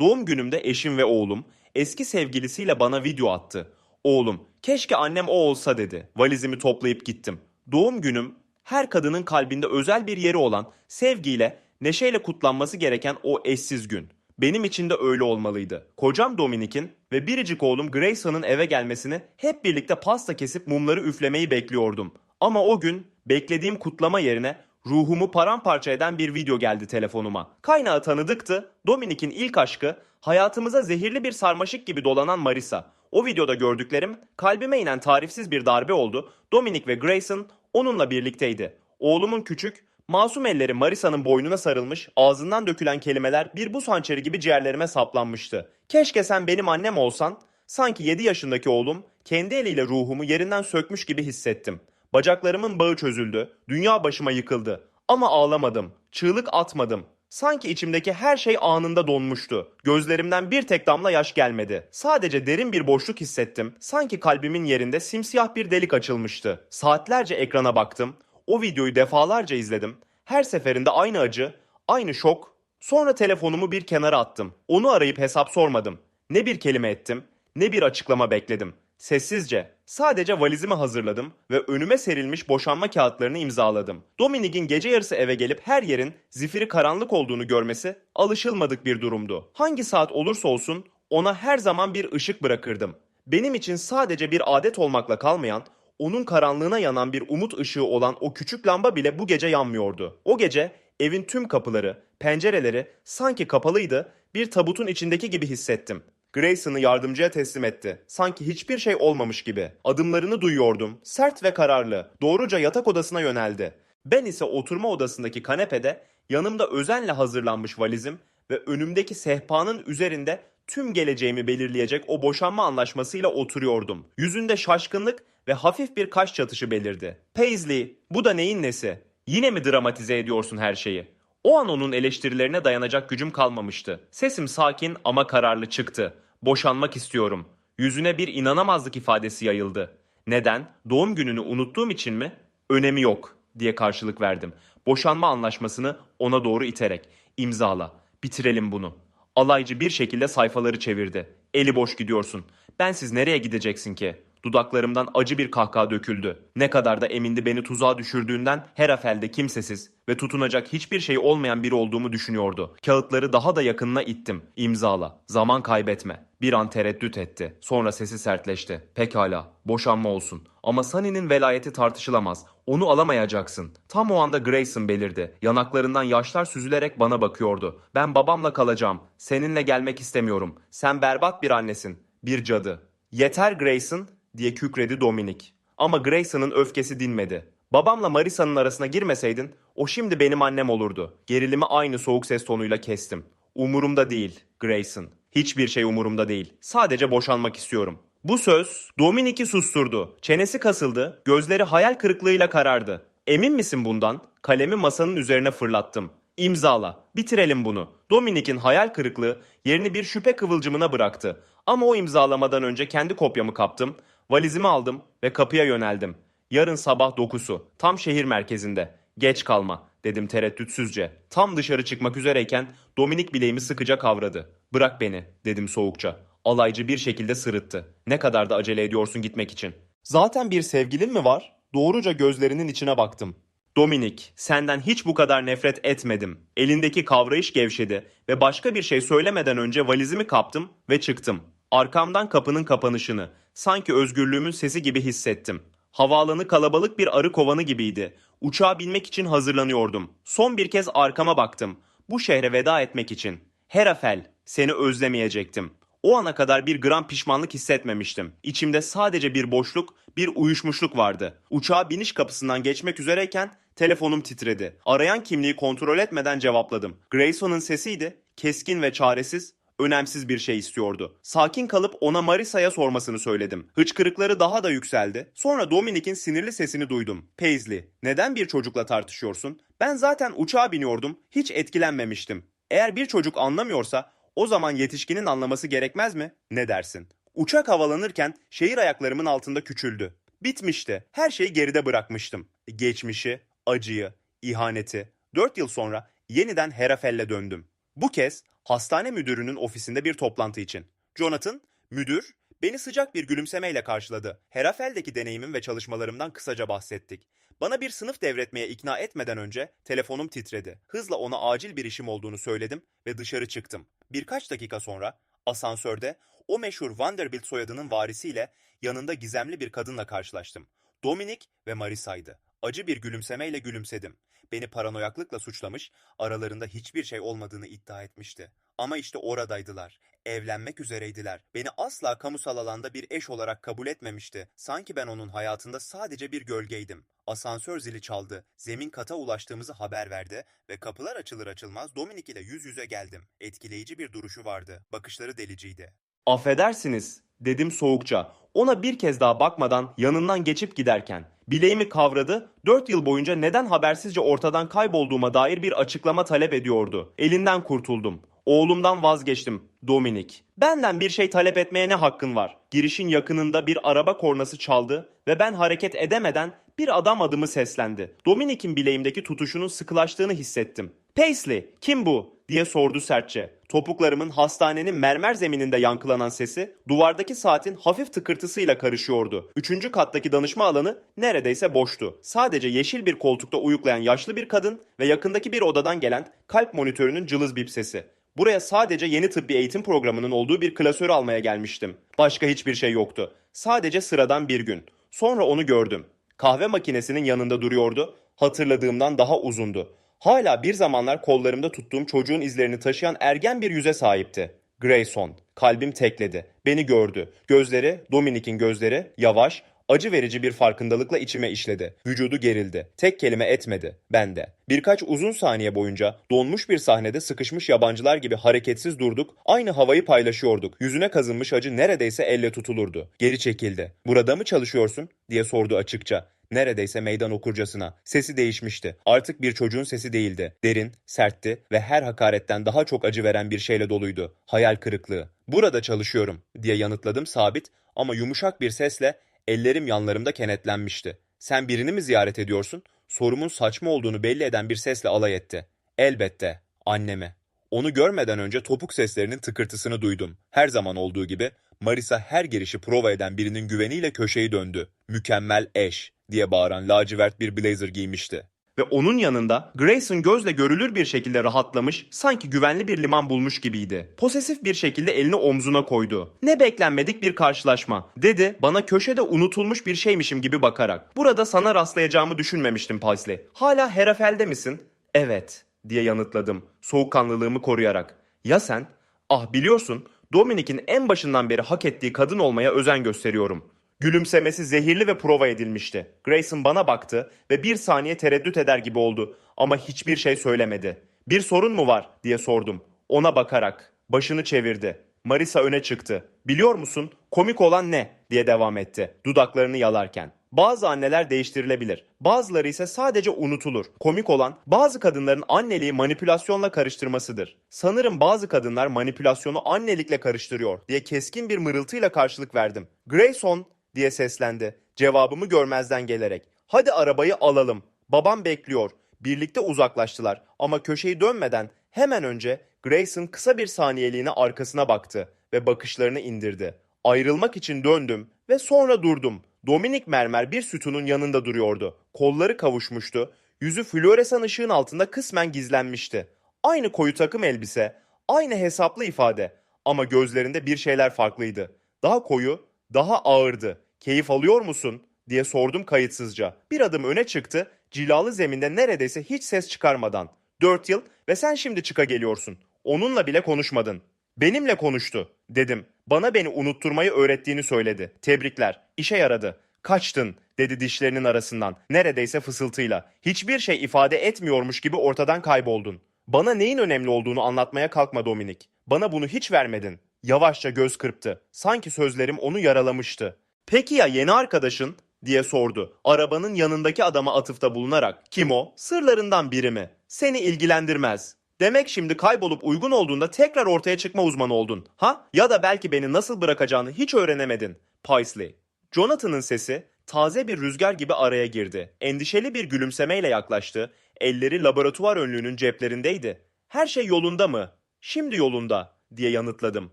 Doğum günümde eşim ve oğlum eski sevgilisiyle bana video attı. Oğlum, keşke annem o olsa dedi. Valizimi toplayıp gittim. Doğum günüm her kadının kalbinde özel bir yeri olan sevgiyle, neşeyle kutlanması gereken o eşsiz gün. Benim için de öyle olmalıydı. Kocam Dominik'in ve biricik oğlum Grayson'ın eve gelmesini hep birlikte pasta kesip mumları üflemeyi bekliyordum. Ama o gün beklediğim kutlama yerine ruhumu paramparça eden bir video geldi telefonuma. Kaynağı tanıdıktı. Dominik'in ilk aşkı, hayatımıza zehirli bir sarmaşık gibi dolanan Marisa. O videoda gördüklerim kalbime inen tarifsiz bir darbe oldu. Dominic ve Grayson onunla birlikteydi. Oğlumun küçük, masum elleri Marisa'nın boynuna sarılmış, ağzından dökülen kelimeler bir buz hançeri gibi ciğerlerime saplanmıştı. Keşke sen benim annem olsan, sanki 7 yaşındaki oğlum kendi eliyle ruhumu yerinden sökmüş gibi hissettim. Bacaklarımın bağı çözüldü, dünya başıma yıkıldı. Ama ağlamadım, çığlık atmadım. Sanki içimdeki her şey anında donmuştu. Gözlerimden bir tek damla yaş gelmedi. Sadece derin bir boşluk hissettim. Sanki kalbimin yerinde simsiyah bir delik açılmıştı. Saatlerce ekrana baktım. O videoyu defalarca izledim. Her seferinde aynı acı, aynı şok. Sonra telefonumu bir kenara attım. Onu arayıp hesap sormadım. Ne bir kelime ettim, ne bir açıklama bekledim. Sessizce, sadece valizimi hazırladım ve önüme serilmiş boşanma kağıtlarını imzaladım. Dominik'in gece yarısı eve gelip her yerin zifiri karanlık olduğunu görmesi alışılmadık bir durumdu. Hangi saat olursa olsun ona her zaman bir ışık bırakırdım. Benim için sadece bir adet olmakla kalmayan, onun karanlığına yanan bir umut ışığı olan o küçük lamba bile bu gece yanmıyordu. O gece evin tüm kapıları, pencereleri sanki kapalıydı, bir tabutun içindeki gibi hissettim. Grayson'ı yardımcıya teslim etti. Sanki hiçbir şey olmamış gibi. Adımlarını duyuyordum. Sert ve kararlı. Doğruca yatak odasına yöneldi. Ben ise oturma odasındaki kanepede yanımda özenle hazırlanmış valizim ve önümdeki sehpanın üzerinde tüm geleceğimi belirleyecek o boşanma anlaşmasıyla oturuyordum. Yüzünde şaşkınlık ve hafif bir kaş çatışı belirdi. Paisley, bu da neyin nesi? Yine mi dramatize ediyorsun her şeyi? O an onun eleştirilerine dayanacak gücüm kalmamıştı. Sesim sakin ama kararlı çıktı. Boşanmak istiyorum. Yüzüne bir inanamazlık ifadesi yayıldı. Neden? Doğum gününü unuttuğum için mi? Önemi yok diye karşılık verdim. Boşanma anlaşmasını ona doğru iterek. İmzala. Bitirelim bunu. Alaycı bir şekilde sayfaları çevirdi. Eli boş gidiyorsun. Bensiz nereye gideceksin ki? Dudaklarımdan acı bir kahkaha döküldü. Ne kadar da emindi beni tuzağa düşürdüğünden Herafel'de kimsesiz ve tutunacak hiçbir şey olmayan biri olduğumu düşünüyordu. Kağıtları daha da yakınına ittim. İmzala. Zaman kaybetme. Bir an tereddüt etti. Sonra sesi sertleşti. Pekala. Boşanma olsun. Ama Sunny'nin velayeti tartışılamaz. Onu alamayacaksın. Tam o anda Grayson belirdi. Yanaklarından yaşlar süzülerek bana bakıyordu. Ben babamla kalacağım. Seninle gelmek istemiyorum. Sen berbat bir annesin. Bir cadı. Yeter Grayson diye kükredi Dominic. Ama Grayson'ın öfkesi dinmedi. Babamla Marisa'nın arasına girmeseydin o şimdi benim annem olurdu. Gerilimi aynı soğuk ses tonuyla kestim. Umurumda değil Grayson. Hiçbir şey umurumda değil. Sadece boşanmak istiyorum. Bu söz Dominic'i susturdu. Çenesi kasıldı, gözleri hayal kırıklığıyla karardı. Emin misin bundan? Kalemi masanın üzerine fırlattım. İmzala. Bitirelim bunu. Dominik'in hayal kırıklığı yerini bir şüphe kıvılcımına bıraktı. Ama o imzalamadan önce kendi kopyamı kaptım, valizimi aldım ve kapıya yöneldim. Yarın sabah dokusu, tam şehir merkezinde. Geç kalma, dedim tereddütsüzce. Tam dışarı çıkmak üzereyken Dominik bileğimi sıkıca kavradı. Bırak beni, dedim soğukça. Alaycı bir şekilde sırıttı. Ne kadar da acele ediyorsun gitmek için. Zaten bir sevgilin mi var? Doğruca gözlerinin içine baktım. Dominik, senden hiç bu kadar nefret etmedim. Elindeki kavrayış gevşedi ve başka bir şey söylemeden önce valizimi kaptım ve çıktım. Arkamdan kapının kapanışını, sanki özgürlüğümün sesi gibi hissettim. Havaalanı kalabalık bir arı kovanı gibiydi. Uçağa binmek için hazırlanıyordum. Son bir kez arkama baktım. Bu şehre veda etmek için. Herafel, seni özlemeyecektim. O ana kadar bir gram pişmanlık hissetmemiştim. İçimde sadece bir boşluk, bir uyuşmuşluk vardı. Uçağa biniş kapısından geçmek üzereyken telefonum titredi. Arayan kimliği kontrol etmeden cevapladım. Grayson'un sesiydi. Keskin ve çaresiz, önemsiz bir şey istiyordu. Sakin kalıp ona Marisa'ya sormasını söyledim. Hıçkırıkları daha da yükseldi. Sonra Dominik'in sinirli sesini duydum. Paisley, neden bir çocukla tartışıyorsun? Ben zaten uçağa biniyordum, hiç etkilenmemiştim. Eğer bir çocuk anlamıyorsa o zaman yetişkinin anlaması gerekmez mi? Ne dersin? Uçak havalanırken şehir ayaklarımın altında küçüldü. Bitmişti. Her şeyi geride bırakmıştım. Geçmişi, acıyı, ihaneti. Dört yıl sonra yeniden Herafel'le döndüm. Bu kez Hastane müdürünün ofisinde bir toplantı için. Jonathan, müdür, beni sıcak bir gülümsemeyle karşıladı. Herafel'deki deneyimim ve çalışmalarımdan kısaca bahsettik. Bana bir sınıf devretmeye ikna etmeden önce telefonum titredi. Hızla ona acil bir işim olduğunu söyledim ve dışarı çıktım. Birkaç dakika sonra asansörde o meşhur Vanderbilt soyadının varisiyle yanında gizemli bir kadınla karşılaştım. Dominik ve Marisa'ydı. Acı bir gülümsemeyle gülümsedim. Beni paranoyaklıkla suçlamış, aralarında hiçbir şey olmadığını iddia etmişti. Ama işte oradaydılar. Evlenmek üzereydiler. Beni asla kamusal alanda bir eş olarak kabul etmemişti. Sanki ben onun hayatında sadece bir gölgeydim. Asansör zili çaldı. Zemin kata ulaştığımızı haber verdi ve kapılar açılır açılmaz Dominik ile yüz yüze geldim. Etkileyici bir duruşu vardı. Bakışları deliciydi. Affedersiniz, dedim soğukça. Ona bir kez daha bakmadan yanından geçip giderken. Bileğimi kavradı, dört yıl boyunca neden habersizce ortadan kaybolduğuma dair bir açıklama talep ediyordu. Elinden kurtuldum. Oğlumdan vazgeçtim, Dominik. Benden bir şey talep etmeye ne hakkın var? Girişin yakınında bir araba kornası çaldı ve ben hareket edemeden bir adam adımı seslendi. Dominik'in bileğimdeki tutuşunun sıkılaştığını hissettim. Paisley, kim bu? diye sordu sertçe. Topuklarımın hastanenin mermer zemininde yankılanan sesi duvardaki saatin hafif tıkırtısıyla karışıyordu. Üçüncü kattaki danışma alanı neredeyse boştu. Sadece yeşil bir koltukta uyuklayan yaşlı bir kadın ve yakındaki bir odadan gelen kalp monitörünün cılız bip sesi. Buraya sadece yeni tıbbi eğitim programının olduğu bir klasörü almaya gelmiştim. Başka hiçbir şey yoktu. Sadece sıradan bir gün. Sonra onu gördüm. Kahve makinesinin yanında duruyordu. Hatırladığımdan daha uzundu. Hala bir zamanlar kollarımda tuttuğum çocuğun izlerini taşıyan ergen bir yüze sahipti. Grayson. Kalbim tekledi. Beni gördü. Gözleri, Dominik'in gözleri, yavaş, acı verici bir farkındalıkla içime işledi. Vücudu gerildi. Tek kelime etmedi. Ben de. Birkaç uzun saniye boyunca donmuş bir sahnede sıkışmış yabancılar gibi hareketsiz durduk. Aynı havayı paylaşıyorduk. Yüzüne kazınmış acı neredeyse elle tutulurdu. Geri çekildi. Burada mı çalışıyorsun? diye sordu açıkça. Neredeyse meydan okurcasına. Sesi değişmişti. Artık bir çocuğun sesi değildi. Derin, sertti ve her hakaretten daha çok acı veren bir şeyle doluydu. Hayal kırıklığı. Burada çalışıyorum diye yanıtladım sabit ama yumuşak bir sesle ellerim yanlarımda kenetlenmişti. Sen birini mi ziyaret ediyorsun? Sorumun saçma olduğunu belli eden bir sesle alay etti. Elbette, annemi. Onu görmeden önce topuk seslerinin tıkırtısını duydum. Her zaman olduğu gibi Marisa her girişi prova eden birinin güveniyle köşeyi döndü. Mükemmel eş diye bağıran lacivert bir blazer giymişti. Ve onun yanında Grayson gözle görülür bir şekilde rahatlamış, sanki güvenli bir liman bulmuş gibiydi. Posesif bir şekilde elini omzuna koydu. Ne beklenmedik bir karşılaşma, dedi bana köşede unutulmuş bir şeymişim gibi bakarak. Burada sana rastlayacağımı düşünmemiştim Paisley. Hala Herafel'de misin? Evet, diye yanıtladım, soğukkanlılığımı koruyarak. Ya sen? Ah biliyorsun, Dominik'in en başından beri hak ettiği kadın olmaya özen gösteriyorum. Gülümsemesi zehirli ve prova edilmişti. Grayson bana baktı ve bir saniye tereddüt eder gibi oldu ama hiçbir şey söylemedi. Bir sorun mu var diye sordum. Ona bakarak. Başını çevirdi. Marisa öne çıktı. Biliyor musun komik olan ne diye devam etti dudaklarını yalarken. Bazı anneler değiştirilebilir. Bazıları ise sadece unutulur. Komik olan bazı kadınların anneliği manipülasyonla karıştırmasıdır. Sanırım bazı kadınlar manipülasyonu annelikle karıştırıyor diye keskin bir mırıltıyla karşılık verdim. Grayson diye seslendi. Cevabımı görmezden gelerek. Hadi arabayı alalım. Babam bekliyor. Birlikte uzaklaştılar ama köşeyi dönmeden hemen önce Grayson kısa bir saniyeliğine arkasına baktı ve bakışlarını indirdi. Ayrılmak için döndüm ve sonra durdum. Dominik Mermer bir sütunun yanında duruyordu. Kolları kavuşmuştu. Yüzü floresan ışığın altında kısmen gizlenmişti. Aynı koyu takım elbise, aynı hesaplı ifade ama gözlerinde bir şeyler farklıydı. Daha koyu, daha ağırdı. Keyif alıyor musun? diye sordum kayıtsızca. Bir adım öne çıktı, cilalı zeminde neredeyse hiç ses çıkarmadan. Dört yıl ve sen şimdi çıka geliyorsun. Onunla bile konuşmadın. Benimle konuştu, dedim. Bana beni unutturmayı öğrettiğini söyledi. Tebrikler, işe yaradı. Kaçtın, dedi dişlerinin arasından, neredeyse fısıltıyla. Hiçbir şey ifade etmiyormuş gibi ortadan kayboldun. Bana neyin önemli olduğunu anlatmaya kalkma Dominik. Bana bunu hiç vermedin. Yavaşça göz kırptı. Sanki sözlerim onu yaralamıştı. Peki ya yeni arkadaşın? diye sordu. Arabanın yanındaki adama atıfta bulunarak. Kim o? Sırlarından biri mi? Seni ilgilendirmez. Demek şimdi kaybolup uygun olduğunda tekrar ortaya çıkma uzmanı oldun. Ha? Ya da belki beni nasıl bırakacağını hiç öğrenemedin. Paisley. Jonathan'ın sesi taze bir rüzgar gibi araya girdi. Endişeli bir gülümsemeyle yaklaştı. Elleri laboratuvar önlüğünün ceplerindeydi. Her şey yolunda mı? Şimdi yolunda diye yanıtladım.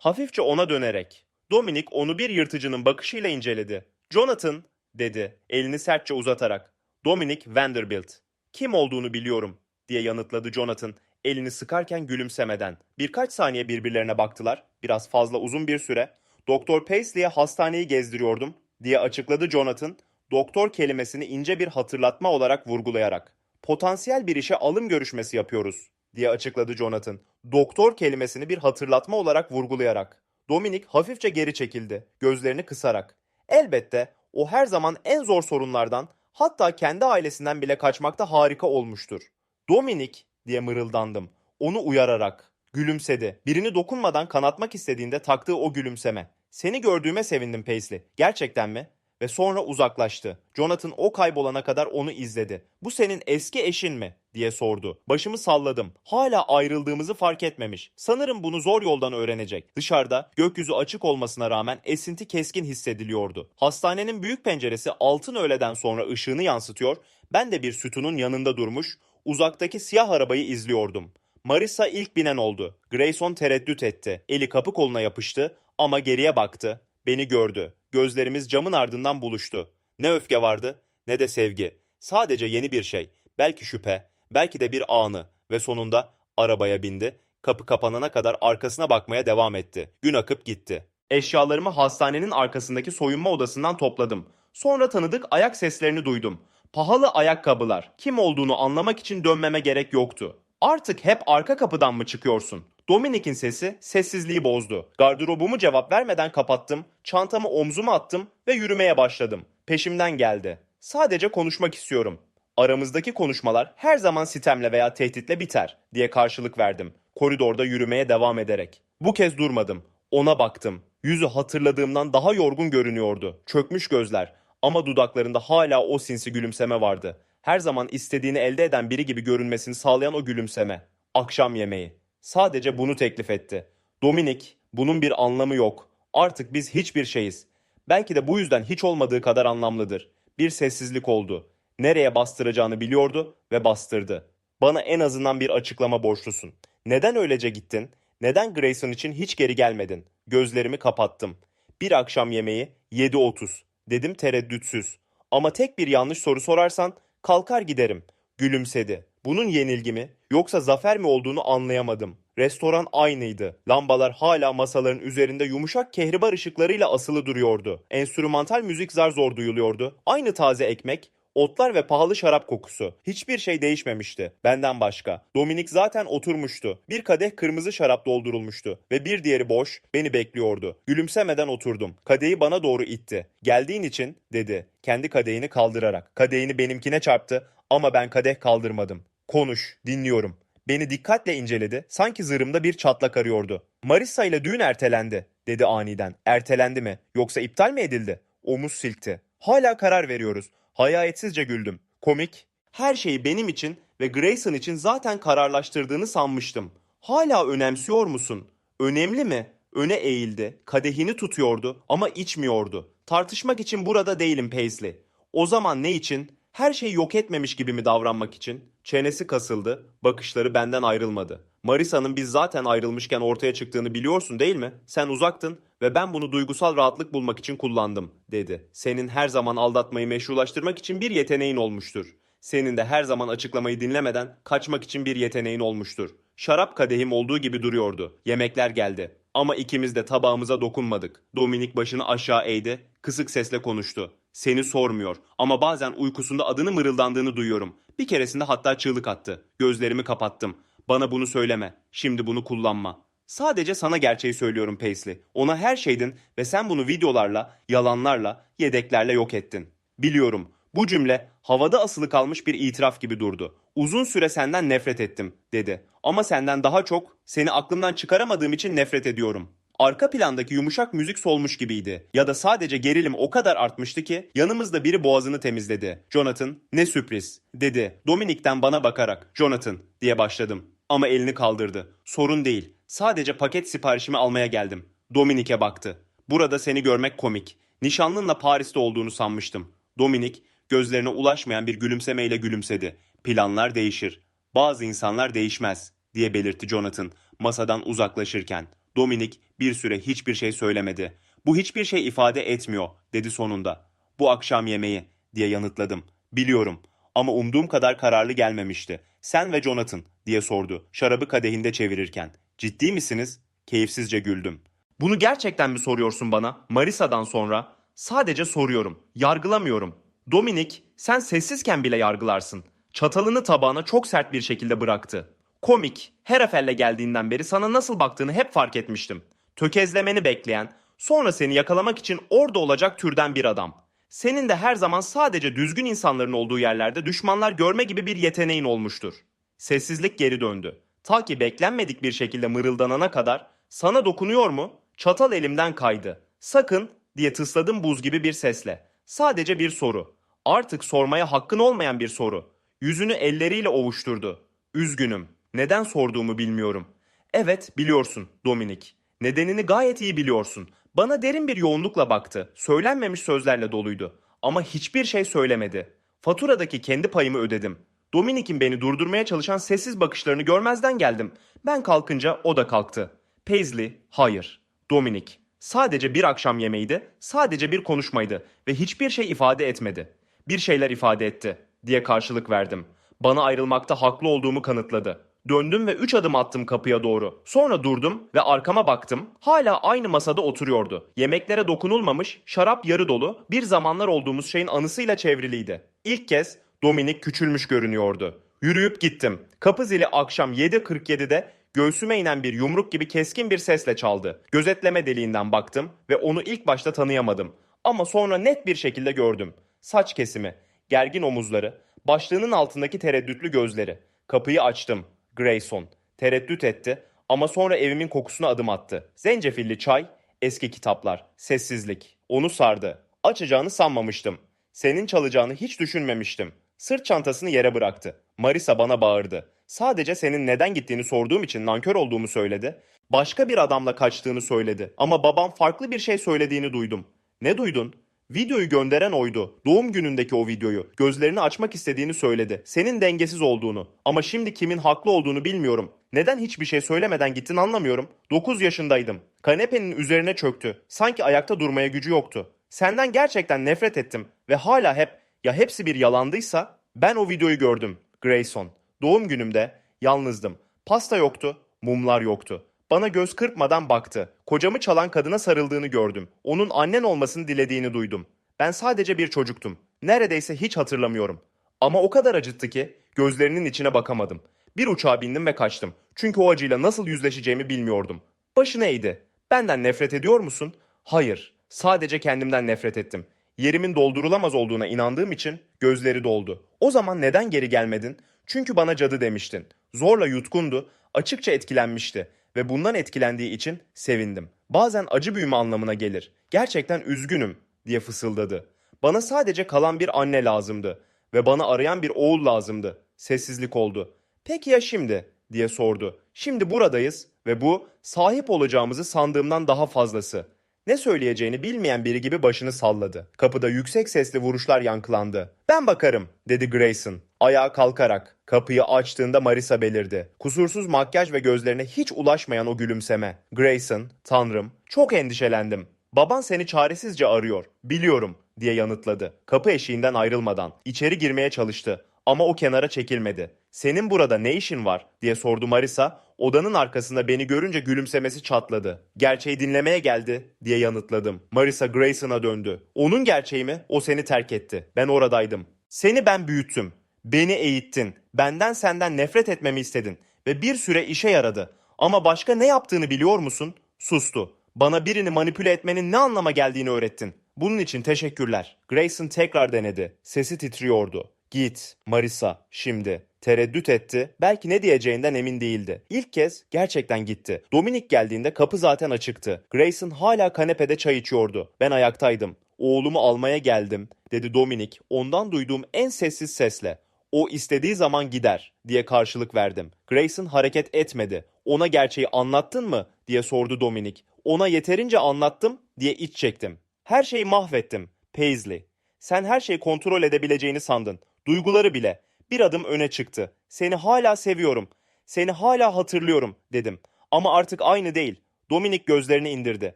Hafifçe ona dönerek. Dominik onu bir yırtıcının bakışıyla inceledi. Jonathan dedi elini sertçe uzatarak. Dominic Vanderbilt. Kim olduğunu biliyorum diye yanıtladı Jonathan elini sıkarken gülümsemeden. Birkaç saniye birbirlerine baktılar. Biraz fazla uzun bir süre. Doktor Paisley'e hastaneyi gezdiriyordum diye açıkladı Jonathan. Doktor kelimesini ince bir hatırlatma olarak vurgulayarak. Potansiyel bir işe alım görüşmesi yapıyoruz diye açıkladı Jonathan. Doktor kelimesini bir hatırlatma olarak vurgulayarak. Dominik hafifçe geri çekildi, gözlerini kısarak. Elbette o her zaman en zor sorunlardan, hatta kendi ailesinden bile kaçmakta harika olmuştur. Dominik diye mırıldandım, onu uyararak. Gülümsedi. Birini dokunmadan kanatmak istediğinde taktığı o gülümseme. Seni gördüğüme sevindim Paisley. Gerçekten mi? Ve sonra uzaklaştı. Jonathan o kaybolana kadar onu izledi. Bu senin eski eşin mi? diye sordu. Başımı salladım. Hala ayrıldığımızı fark etmemiş. Sanırım bunu zor yoldan öğrenecek. Dışarıda gökyüzü açık olmasına rağmen esinti keskin hissediliyordu. Hastanenin büyük penceresi altın öğleden sonra ışığını yansıtıyor. Ben de bir sütunun yanında durmuş, uzaktaki siyah arabayı izliyordum. Marissa ilk binen oldu. Grayson tereddüt etti. Eli kapı koluna yapıştı ama geriye baktı. Beni gördü. Gözlerimiz camın ardından buluştu. Ne öfke vardı ne de sevgi. Sadece yeni bir şey. Belki şüphe, belki de bir anı ve sonunda arabaya bindi. Kapı kapanana kadar arkasına bakmaya devam etti. Gün akıp gitti. Eşyalarımı hastanenin arkasındaki soyunma odasından topladım. Sonra tanıdık ayak seslerini duydum. Pahalı ayakkabılar. Kim olduğunu anlamak için dönmeme gerek yoktu. Artık hep arka kapıdan mı çıkıyorsun? Dominik'in sesi sessizliği bozdu. Gardırobumu cevap vermeden kapattım, çantamı omzuma attım ve yürümeye başladım. Peşimden geldi. Sadece konuşmak istiyorum. Aramızdaki konuşmalar her zaman sitemle veya tehditle biter diye karşılık verdim. Koridorda yürümeye devam ederek. Bu kez durmadım. Ona baktım. Yüzü hatırladığımdan daha yorgun görünüyordu. Çökmüş gözler ama dudaklarında hala o sinsi gülümseme vardı. Her zaman istediğini elde eden biri gibi görünmesini sağlayan o gülümseme. Akşam yemeği. Sadece bunu teklif etti. Dominik, bunun bir anlamı yok. Artık biz hiçbir şeyiz. Belki de bu yüzden hiç olmadığı kadar anlamlıdır. Bir sessizlik oldu. Nereye bastıracağını biliyordu ve bastırdı. Bana en azından bir açıklama borçlusun. Neden öylece gittin? Neden Grayson için hiç geri gelmedin? Gözlerimi kapattım. Bir akşam yemeği 7.30 dedim tereddütsüz. Ama tek bir yanlış soru sorarsan kalkar giderim. Gülümsedi. Bunun yenilgi mi yoksa zafer mi olduğunu anlayamadım. Restoran aynıydı. Lambalar hala masaların üzerinde yumuşak kehribar ışıklarıyla asılı duruyordu. Enstrümantal müzik zar zor duyuluyordu. Aynı taze ekmek, Otlar ve pahalı şarap kokusu. Hiçbir şey değişmemişti. Benden başka. Dominik zaten oturmuştu. Bir kadeh kırmızı şarap doldurulmuştu. Ve bir diğeri boş, beni bekliyordu. Gülümsemeden oturdum. Kadehi bana doğru itti. Geldiğin için, dedi. Kendi kadehini kaldırarak. Kadehini benimkine çarptı ama ben kadeh kaldırmadım. Konuş, dinliyorum. Beni dikkatle inceledi. Sanki zırhımda bir çatlak arıyordu. Marissa ile düğün ertelendi, dedi aniden. Ertelendi mi? Yoksa iptal mi edildi? Omuz silkti. Hala karar veriyoruz. Hayayetsizce güldüm. Komik. Her şeyi benim için ve Grayson için zaten kararlaştırdığını sanmıştım. Hala önemsiyor musun? Önemli mi? Öne eğildi. Kadehini tutuyordu ama içmiyordu. Tartışmak için burada değilim Paisley. O zaman ne için? Her şeyi yok etmemiş gibi mi davranmak için? Çenesi kasıldı, bakışları benden ayrılmadı. Marisa'nın biz zaten ayrılmışken ortaya çıktığını biliyorsun değil mi? Sen uzaktın ve ben bunu duygusal rahatlık bulmak için kullandım, dedi. Senin her zaman aldatmayı meşrulaştırmak için bir yeteneğin olmuştur. Senin de her zaman açıklamayı dinlemeden kaçmak için bir yeteneğin olmuştur. Şarap kadehim olduğu gibi duruyordu. Yemekler geldi. Ama ikimiz de tabağımıza dokunmadık. Dominik başını aşağı eğdi, kısık sesle konuştu. Seni sormuyor ama bazen uykusunda adını mırıldandığını duyuyorum. Bir keresinde hatta çığlık attı. Gözlerimi kapattım. Bana bunu söyleme. Şimdi bunu kullanma. Sadece sana gerçeği söylüyorum Paisley. Ona her şeydin ve sen bunu videolarla, yalanlarla, yedeklerle yok ettin. Biliyorum. Bu cümle havada asılı kalmış bir itiraf gibi durdu. Uzun süre senden nefret ettim, dedi. Ama senden daha çok seni aklımdan çıkaramadığım için nefret ediyorum. Arka plandaki yumuşak müzik solmuş gibiydi. Ya da sadece gerilim o kadar artmıştı ki yanımızda biri boğazını temizledi. Jonathan, ne sürpriz, dedi. Dominik'ten bana bakarak, Jonathan, diye başladım. Ama elini kaldırdı. Sorun değil. Sadece paket siparişimi almaya geldim. Dominik'e baktı. Burada seni görmek komik. Nişanlınla Paris'te olduğunu sanmıştım. Dominik gözlerine ulaşmayan bir gülümsemeyle gülümsedi. Planlar değişir. Bazı insanlar değişmez. diye belirtti Jonathan masadan uzaklaşırken. Dominik bir süre hiçbir şey söylemedi. Bu hiçbir şey ifade etmiyor dedi sonunda. Bu akşam yemeği diye yanıtladım. Biliyorum ama umduğum kadar kararlı gelmemişti. Sen ve Jonathan diye sordu şarabı kadehinde çevirirken. Ciddi misiniz? Keyifsizce güldüm. Bunu gerçekten mi soruyorsun bana? Marisa'dan sonra? Sadece soruyorum. Yargılamıyorum. Dominik, sen sessizken bile yargılarsın. Çatalını tabağına çok sert bir şekilde bıraktı. Komik, Herafel'le geldiğinden beri sana nasıl baktığını hep fark etmiştim. Tökezlemeni bekleyen, sonra seni yakalamak için orada olacak türden bir adam. Senin de her zaman sadece düzgün insanların olduğu yerlerde düşmanlar görme gibi bir yeteneğin olmuştur. Sessizlik geri döndü. Ta ki beklenmedik bir şekilde mırıldanana kadar sana dokunuyor mu? Çatal elimden kaydı. Sakın diye tısladım buz gibi bir sesle. Sadece bir soru. Artık sormaya hakkın olmayan bir soru. Yüzünü elleriyle ovuşturdu. Üzgünüm. Neden sorduğumu bilmiyorum. Evet biliyorsun Dominik. Nedenini gayet iyi biliyorsun. Bana derin bir yoğunlukla baktı. Söylenmemiş sözlerle doluydu. Ama hiçbir şey söylemedi. Faturadaki kendi payımı ödedim. Dominik'in beni durdurmaya çalışan sessiz bakışlarını görmezden geldim. Ben kalkınca o da kalktı. Paisley, hayır. Dominik, sadece bir akşam yemeğiydi, sadece bir konuşmaydı ve hiçbir şey ifade etmedi. Bir şeyler ifade etti diye karşılık verdim. Bana ayrılmakta haklı olduğumu kanıtladı. Döndüm ve üç adım attım kapıya doğru. Sonra durdum ve arkama baktım. Hala aynı masada oturuyordu. Yemeklere dokunulmamış, şarap yarı dolu, bir zamanlar olduğumuz şeyin anısıyla çevriliydi. İlk kez Dominik küçülmüş görünüyordu. Yürüyüp gittim. Kapı zili akşam 7.47'de göğsüme inen bir yumruk gibi keskin bir sesle çaldı. Gözetleme deliğinden baktım ve onu ilk başta tanıyamadım. Ama sonra net bir şekilde gördüm. Saç kesimi, gergin omuzları, başlığının altındaki tereddütlü gözleri. Kapıyı açtım. Grayson. Tereddüt etti ama sonra evimin kokusuna adım attı. Zencefilli çay, eski kitaplar, sessizlik. Onu sardı. Açacağını sanmamıştım. Senin çalacağını hiç düşünmemiştim. Sırt çantasını yere bıraktı. Marisa bana bağırdı. Sadece senin neden gittiğini sorduğum için nankör olduğumu söyledi. Başka bir adamla kaçtığını söyledi. Ama babam farklı bir şey söylediğini duydum. Ne duydun? Videoyu gönderen oydu. Doğum günündeki o videoyu. Gözlerini açmak istediğini söyledi. Senin dengesiz olduğunu. Ama şimdi kimin haklı olduğunu bilmiyorum. Neden hiçbir şey söylemeden gittin anlamıyorum. 9 yaşındaydım. Kanepenin üzerine çöktü. Sanki ayakta durmaya gücü yoktu. Senden gerçekten nefret ettim ve hala hep ya hepsi bir yalandıysa ben o videoyu gördüm. Grayson. Doğum günümde yalnızdım. Pasta yoktu, mumlar yoktu. Bana göz kırpmadan baktı. Kocamı çalan kadına sarıldığını gördüm. Onun annen olmasını dilediğini duydum. Ben sadece bir çocuktum. Neredeyse hiç hatırlamıyorum. Ama o kadar acıttı ki gözlerinin içine bakamadım. Bir uçağa bindim ve kaçtım. Çünkü o acıyla nasıl yüzleşeceğimi bilmiyordum. Başını eğdi. Benden nefret ediyor musun? Hayır. Sadece kendimden nefret ettim. Yerimin doldurulamaz olduğuna inandığım için gözleri doldu. O zaman neden geri gelmedin? Çünkü bana cadı demiştin. Zorla yutkundu, açıkça etkilenmişti ve bundan etkilendiği için sevindim. Bazen acı büyüme anlamına gelir. Gerçekten üzgünüm diye fısıldadı. Bana sadece kalan bir anne lazımdı ve bana arayan bir oğul lazımdı. Sessizlik oldu. Peki ya şimdi diye sordu. Şimdi buradayız ve bu sahip olacağımızı sandığımdan daha fazlası. Ne söyleyeceğini bilmeyen biri gibi başını salladı. Kapıda yüksek sesli vuruşlar yankılandı. Ben bakarım dedi Grayson. Ayağa kalkarak. Kapıyı açtığında Marisa belirdi. Kusursuz makyaj ve gözlerine hiç ulaşmayan o gülümseme. Grayson, tanrım, çok endişelendim. Baban seni çaresizce arıyor. Biliyorum diye yanıtladı. Kapı eşiğinden ayrılmadan. içeri girmeye çalıştı. Ama o kenara çekilmedi. Senin burada ne işin var diye sordu Marisa. Odanın arkasında beni görünce gülümsemesi çatladı. Gerçeği dinlemeye geldi diye yanıtladım. Marisa Grayson'a döndü. Onun gerçeği mi? O seni terk etti. Ben oradaydım. Seni ben büyüttüm. Beni eğittin. Benden senden nefret etmemi istedin. Ve bir süre işe yaradı. Ama başka ne yaptığını biliyor musun? Sustu. Bana birini manipüle etmenin ne anlama geldiğini öğrettin. Bunun için teşekkürler. Grayson tekrar denedi. Sesi titriyordu. Git, Marisa, şimdi. Tereddüt etti. Belki ne diyeceğinden emin değildi. İlk kez gerçekten gitti. Dominik geldiğinde kapı zaten açıktı. Grayson hala kanepede çay içiyordu. Ben ayaktaydım. Oğlumu almaya geldim, dedi Dominik ondan duyduğum en sessiz sesle. O istediği zaman gider diye karşılık verdim. Grayson hareket etmedi. Ona gerçeği anlattın mı diye sordu Dominik. Ona yeterince anlattım diye iç çektim. Her şeyi mahvettim. Paisley. Sen her şeyi kontrol edebileceğini sandın. Duyguları bile. Bir adım öne çıktı. Seni hala seviyorum. Seni hala hatırlıyorum dedim. Ama artık aynı değil. Dominik gözlerini indirdi.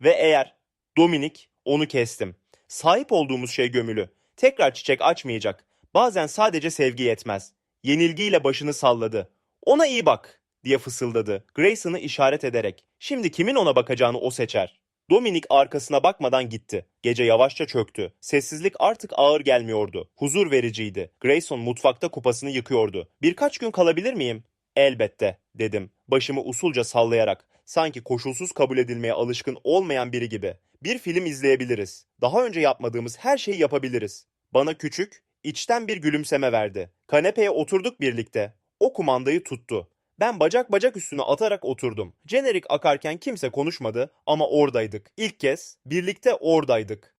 Ve eğer Dominik onu kestim. Sahip olduğumuz şey gömülü. Tekrar çiçek açmayacak. Bazen sadece sevgi yetmez. Yenilgiyle başını salladı. Ona iyi bak diye fısıldadı. Grayson'ı işaret ederek. Şimdi kimin ona bakacağını o seçer. Dominik arkasına bakmadan gitti. Gece yavaşça çöktü. Sessizlik artık ağır gelmiyordu. Huzur vericiydi. Grayson mutfakta kupasını yıkıyordu. Birkaç gün kalabilir miyim? Elbette, dedim. Başımı usulca sallayarak. Sanki koşulsuz kabul edilmeye alışkın olmayan biri gibi. Bir film izleyebiliriz. Daha önce yapmadığımız her şeyi yapabiliriz. Bana küçük, içten bir gülümseme verdi. Kanepeye oturduk birlikte. O kumandayı tuttu. Ben bacak bacak üstüne atarak oturdum. Jenerik akarken kimse konuşmadı ama oradaydık. İlk kez birlikte oradaydık.